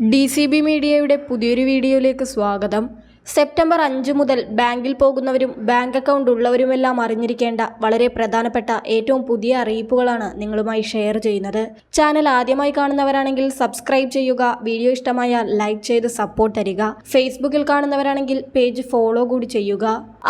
D C B മീഡിയയുടെ പുതിയൊരു വീഡിയോയിലേക്ക് സ്വാഗതം. സെപ്റ്റംബർ അഞ്ച് മുതൽ ബാങ്കിൽ പോകുന്നവരും ബാങ്ക് അക്കൗണ്ട് ഉള്ളവരുമെല്ലാം അറിഞ്ഞിരിക്കേണ്ട വളരെ പ്രധാനപ്പെട്ട ഏറ്റവും പുതിയ അറിയിപ്പുകളാണ് നിങ്ങളുമായി ഷെയർ ചെയ്യുന്നത്. ചാനൽ ആദ്യമായി കാണുന്നവരാണെങ്കിൽ സബ്സ്ക്രൈബ് ചെയ്യുക വീഡിയോ ഇഷ്ടമായാൽ ലൈക്ക് ചെയ്ത് സപ്പോർട്ട് തരിക. ഫേസ്ബുക്കിൽ കാണുന്നവരാണെങ്കിൽ പേജ് ഫോളോ കൂടി ചെയ്യുക.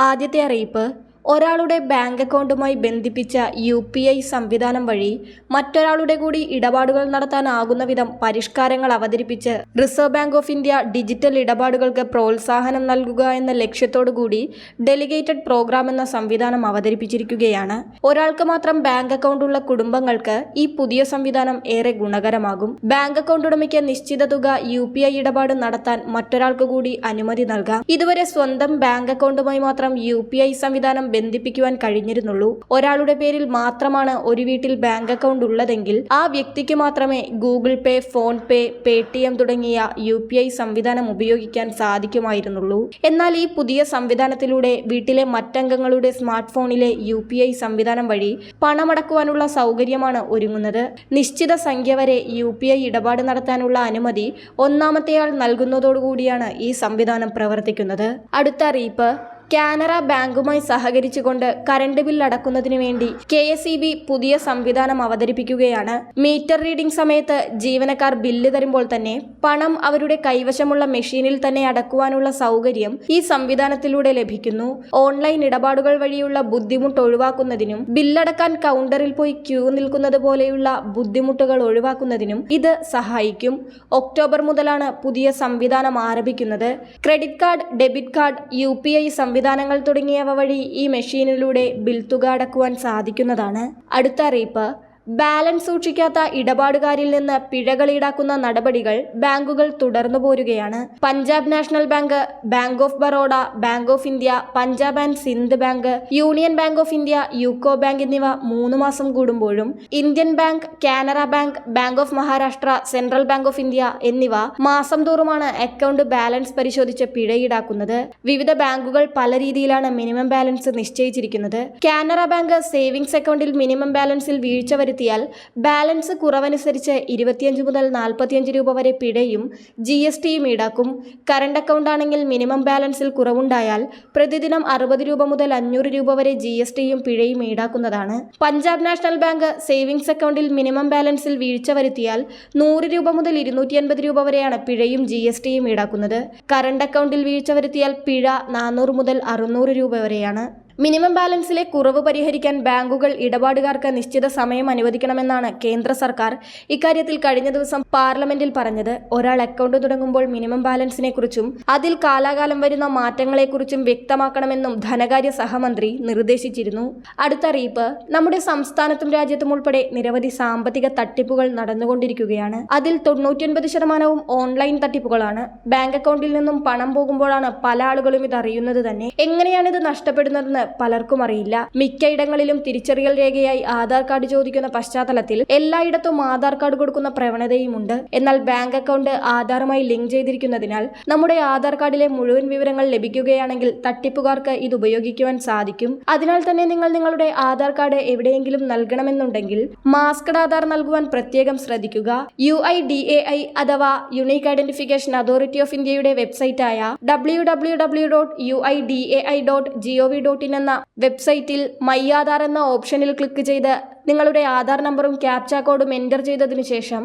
ആദ്യത്തെ അറിയിപ്പ് ഒരാളുടെ ബാങ്ക് അക്കൗണ്ടുമായി ബന്ധിപ്പിച്ച യു പി ഐ സംവിധാനം വഴി മറ്റൊരാളുടെ കൂടി ഇടപാടുകൾ നടത്താനാകുന്ന വിധം പരിഷ്കാരങ്ങൾ അവതരിപ്പിച്ച് Reserve Bank of India digital ഇടപാടുകൾക്ക് പ്രോത്സാഹനം നൽകുക എന്ന ലക്ഷ്യത്തോടു കൂടി ഡെലിഗേറ്റഡ് പ്രോഗ്രാം എന്ന സംവിധാനം അവതരിപ്പിച്ചിരിക്കുകയാണ്. ഒരാൾക്ക് മാത്രം ബാങ്ക് അക്കൗണ്ടുള്ള കുടുംബങ്ങൾക്ക് ഈ പുതിയ സംവിധാനം ഏറെ ഗുണകരമാകും. ബാങ്ക് അക്കൗണ്ട് ഉടമയ്ക്ക് നിശ്ചിത തുക യു പി ഐ ഇടപാട് നടത്താൻ മറ്റൊരാൾക്ക് കൂടി അനുമതി നൽകാം. ഇതുവരെ സ്വന്തം ബാങ്ക് അക്കൗണ്ടുമായി മാത്രം യു പി ഐ സംവിധാനം ബന്ധിപ്പിക്കുവാൻ കഴിഞ്ഞിരുന്നുള്ളൂ. ഒരാളുടെ പേരിൽ മാത്രമാണ് ഒരു വീട്ടിൽ ബാങ്ക് അക്കൗണ്ട് ഉള്ളതെങ്കിൽ ആ വ്യക്തിക്ക് മാത്രമേ ഗൂഗിൾ പേ ഫോൺ പേ പേ തുടങ്ങിയ യു പി ഐ സംവിധാനം ഉപയോഗിക്കാൻ സാധിക്കുമായിരുന്നുള്ളൂ. എന്നാൽ ഈ പുതിയ സംവിധാനത്തിലൂടെ വീട്ടിലെ മറ്റംഗങ്ങളുടെ smart phone U P I സംവിധാനം വഴി പണമടക്കുവാനുള്ള സൗകര്യമാണ് ഒരുങ്ങുന്നത്. നിശ്ചിത സംഖ്യ വരെ യു പി ഐ ഇടപാട് നടത്താനുള്ള അനുമതി ഒന്നാമത്തെയാൾ നൽകുന്നതോടുകൂടിയാണ് ഈ സംവിധാനം പ്രവർത്തിക്കുന്നത്. അടുത്ത അറിയിപ്പ്. കാനറ ബാങ്കുമായി സഹകരിച്ചുകൊണ്ട് കറണ്ട് ബിൽ അടക്കുന്നതിനു വേണ്ടി കെ എസ് ഇ ബി പുതിയ സംവിധാനം അവതരിപ്പിക്കുകയാണ്. മീറ്റർ റീഡിംഗ് സമയത്ത് ജീവനക്കാർ ബില്ല് തരുമ്പോൾ തന്നെ പണം അവരുടെ കൈവശമുള്ള മെഷീനിൽ തന്നെ അടക്കുവാനുള്ള സൗകര്യം ഈ സംവിധാനത്തിലൂടെ ലഭിക്കുന്നു. ഓൺലൈൻ ഇടപാടുകൾ വഴിയുള്ള ബുദ്ധിമുട്ട് ഒഴിവാക്കുന്നതിനും ബില്ലടക്കാൻ കൗണ്ടറിൽ പോയി ക്യൂ നിൽക്കുന്നത് പോലെയുള്ള ബുദ്ധിമുട്ടുകൾ ഒഴിവാക്കുന്നതിനും ഇത് സഹായിക്കും. ഒക്ടോബർ മുതലാണ് പുതിയ സംവിധാനം ആരംഭിക്കുന്നത്. Credit card debit card U P I സംവിധാനങ്ങൾ തുടങ്ങിയവ വഴി ഈ മെഷീനിലൂടെ ബിൽ തുക അടക്കുവാൻ സാധിക്കുന്നതാണ്. അടുത്ത അറിയിപ്പ് ബാലൻസ് സൂക്ഷിക്കാത്ത ഇടപാടുകാരിൽ നിന്ന് പിഴകൾ ഈടാക്കുന്ന നടപടികൾ ബാങ്കുകൾ തുടർന്നു പോരുകയാണ്. Punjab National Bank Bank of Baroda Bank of India Punjab and Sindh Bank Union Bank of India UCO Bank എന്നിവ മൂന്ന് മാസം കൂടുമ്പോഴും Indian Bank Canara Bank Bank of Maharashtra Central Bank of India എന്നിവ മാസം തോറുമാണ് അക്കൗണ്ട് ബാലൻസ് പരിശോധിച്ച് പിഴ ഈടാക്കുന്നത് വിവിധ ബാങ്കുകൾ പല രീതിയിലാണ് മിനിമം ബാലൻസ് നിശ്ചയിച്ചിരിക്കുന്നത്. കാനറ ബാങ്ക് സേവിങ്സ് അക്കൗണ്ടിൽ മിനിമം ബാലൻസിൽ വീഴ്ച വരുത്തിയാൽ ബാലൻസ് കുറവനുസരിച്ച് ഇരുപത്തിയഞ്ച് മുതൽ നാൽപ്പത്തിയഞ്ച് രൂപ വരെ പിഴയും ജി എസ് ടിയും ഈടാക്കും. കറണ്ട് അക്കൗണ്ട് ആണെങ്കിൽ മിനിമം ബാലൻസിൽ കുറവുണ്ടായാൽ പ്രതിദിനം അറുപത് രൂപ മുതൽ അഞ്ഞൂറ് രൂപ വരെ ജി എസ് ടിയും പിഴയും ഈടാക്കുന്നതാണ്. പഞ്ചാബ് നാഷണൽ ബാങ്ക് സേവിങ്സ് അക്കൗണ്ടിൽ മിനിമം ബാലൻസിൽ വീഴ്ച വരുത്തിയാൽ നൂറ് രൂപ മുതൽ ഇരുന്നൂറ്റി അൻപത് രൂപ വരെയാണ് പിഴയും ജി എസ് ടിയും ഈടാക്കുന്നത്. കറണ്ട് അക്കൗണ്ടിൽ വീഴ്ച വരുത്തിയാൽ പിഴ നാനൂറ് മുതൽ അറുന്നൂറ് രൂപ വരെയാണ്. മിനിമം ബാലൻസിലെ കുറവ് പരിഹരിക്കാൻ ബാങ്കുകൾ ഇടപാടുകാർക്ക് നിശ്ചിത സമയം അനുവദിക്കണമെന്നാണ് കേന്ദ്ര സർക്കാർ ഇക്കാര്യത്തിൽ കഴിഞ്ഞ ദിവസം പാർലമെന്റിൽ പറഞ്ഞത്. ഒരാൾ അക്കൗണ്ട് തുടങ്ങുമ്പോൾ മിനിമം ബാലൻസിനെക്കുറിച്ചും അതിൽ കാലാകാലം വരുന്ന മാറ്റങ്ങളെക്കുറിച്ചും വ്യക്തമാക്കണമെന്നും ധനകാര്യ സഹമന്ത്രി നിർദ്ദേശിച്ചിരുന്നു. അടുത്ത അറിയിപ്പ്. നമ്മുടെ സംസ്ഥാനത്തും രാജ്യത്തും ഉൾപ്പെടെ നിരവധി സാമ്പത്തിക തട്ടിപ്പുകൾ നടന്നുകൊണ്ടിരിക്കുകയാണ്. അതിൽ തൊണ്ണൂറ്റിയൊൻപത് ശതമാനവും ഓൺലൈൻ തട്ടിപ്പുകളാണ്. ബാങ്ക് അക്കൗണ്ടിൽ നിന്നും പണം പോകുമ്പോഴാണ് പല ആളുകളും ഇത് അറിയുന്നത് തന്നെ. എങ്ങനെയാണ് ഇത് നഷ്ടപ്പെടുന്നതെന്ന് പലർക്കും അറിയില്ല. മിക്കയിടങ്ങളിലും തിരിച്ചറിയൽ രേഖയായി ആധാർ കാർഡ് ചോദിക്കുന്ന പശ്ചാത്തലത്തിൽ എല്ലായിടത്തും ആധാർ കാർഡ് കൊടുക്കുന്ന പ്രവണതയുമുണ്ട്. എന്നാൽ ബാങ്ക് അക്കൗണ്ട് ആധാറുമായി ലിങ്ക് ചെയ്തിരിക്കുന്നതിനാൽ നമ്മുടെ ആധാർ കാർഡിലെ മുഴുവൻ വിവരങ്ങൾ ലഭിക്കുകയാണെങ്കിൽ തട്ടിപ്പുകാർക്ക് ഇത് ഉപയോഗിക്കുവാൻ സാധിക്കും. അതിനാൽ തന്നെ നിങ്ങൾ നിങ്ങളുടെ ആധാർ കാർഡ് എവിടെയെങ്കിലും നൽകണമെന്നുണ്ടെങ്കിൽ മാസ്കഡ് ആധാർ നൽകുവാൻ പ്രത്യേകം ശ്രദ്ധിക്കുക. U I D A I അഥവാ യുണീക്ക് ഐഡന്റിഫിക്കേഷൻ അതോറിറ്റി ഓഫ് ഇന്ത്യയുടെ വെബ്സൈറ്റായ W W W dot U I D A I dot GOV dot in എന്ന വെബ്സൈറ്റിൽ മൈ ആധാർ എന്ന ഓപ്ഷനിൽ ക്ലിക്ക് ചെയ്ത് നിങ്ങളുടെ ആധാർ നമ്പറും ക്യാപ്ച കോഡും എന്റർ ചെയ്തതിനു ശേഷം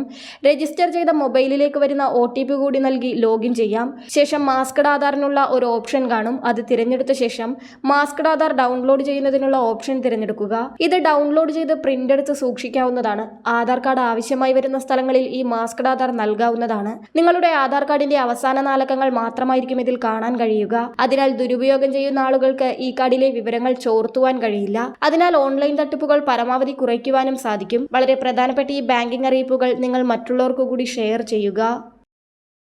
രജിസ്റ്റർ ചെയ്ത മൊബൈലിലേക്ക് വരുന്ന ഒ കൂടി നൽകി ലോഗിൻ ചെയ്യാം. ശേഷം മാസ്കഡ് ആധാറിനുള്ള ഒരു ഓപ്ഷൻ കാണും. അത് തിരഞ്ഞെടുത്ത ശേഷം മാസ്കഡ് ആധാർ ഡൗൺലോഡ് ചെയ്യുന്നതിനുള്ള ഓപ്ഷൻ തിരഞ്ഞെടുക്കുക. ഇത് ഡൗൺലോഡ് ചെയ്ത് പ്രിന്റ് എടുത്ത് സൂക്ഷിക്കാവുന്നതാണ്. ആധാർ കാർഡ് ആവശ്യമായി വരുന്ന സ്ഥലങ്ങളിൽ ഈ മാസ്കഡ് ആധാർ നൽകാവുന്നതാണ്. നിങ്ങളുടെ ആധാർ കാർഡിന്റെ അവസാന നാലക്കങ്ങൾ മാത്രമായിരിക്കും ഇതിൽ കാണാൻ കഴിയുക. അതിനാൽ ദുരുപയോഗം ചെയ്യുന്ന ആളുകൾക്ക് ഈ കാർഡിലെ വിവരങ്ങൾ ചോർത്തുവാൻ കഴിയില്ല. അതിനാൽ ഓൺലൈൻ തട്ടിപ്പുകൾ പരമാവധി കുറയ്ക്കുവാനും സാധിക്കും. വളരെ പ്രധാനപ്പെട്ട ഈ ബാങ്കിംഗ് അറിയിപ്പുകൾ നിങ്ങൾ മറ്റുള്ളവർക്കു കൂടി ഷെയർ ചെയ്യുക.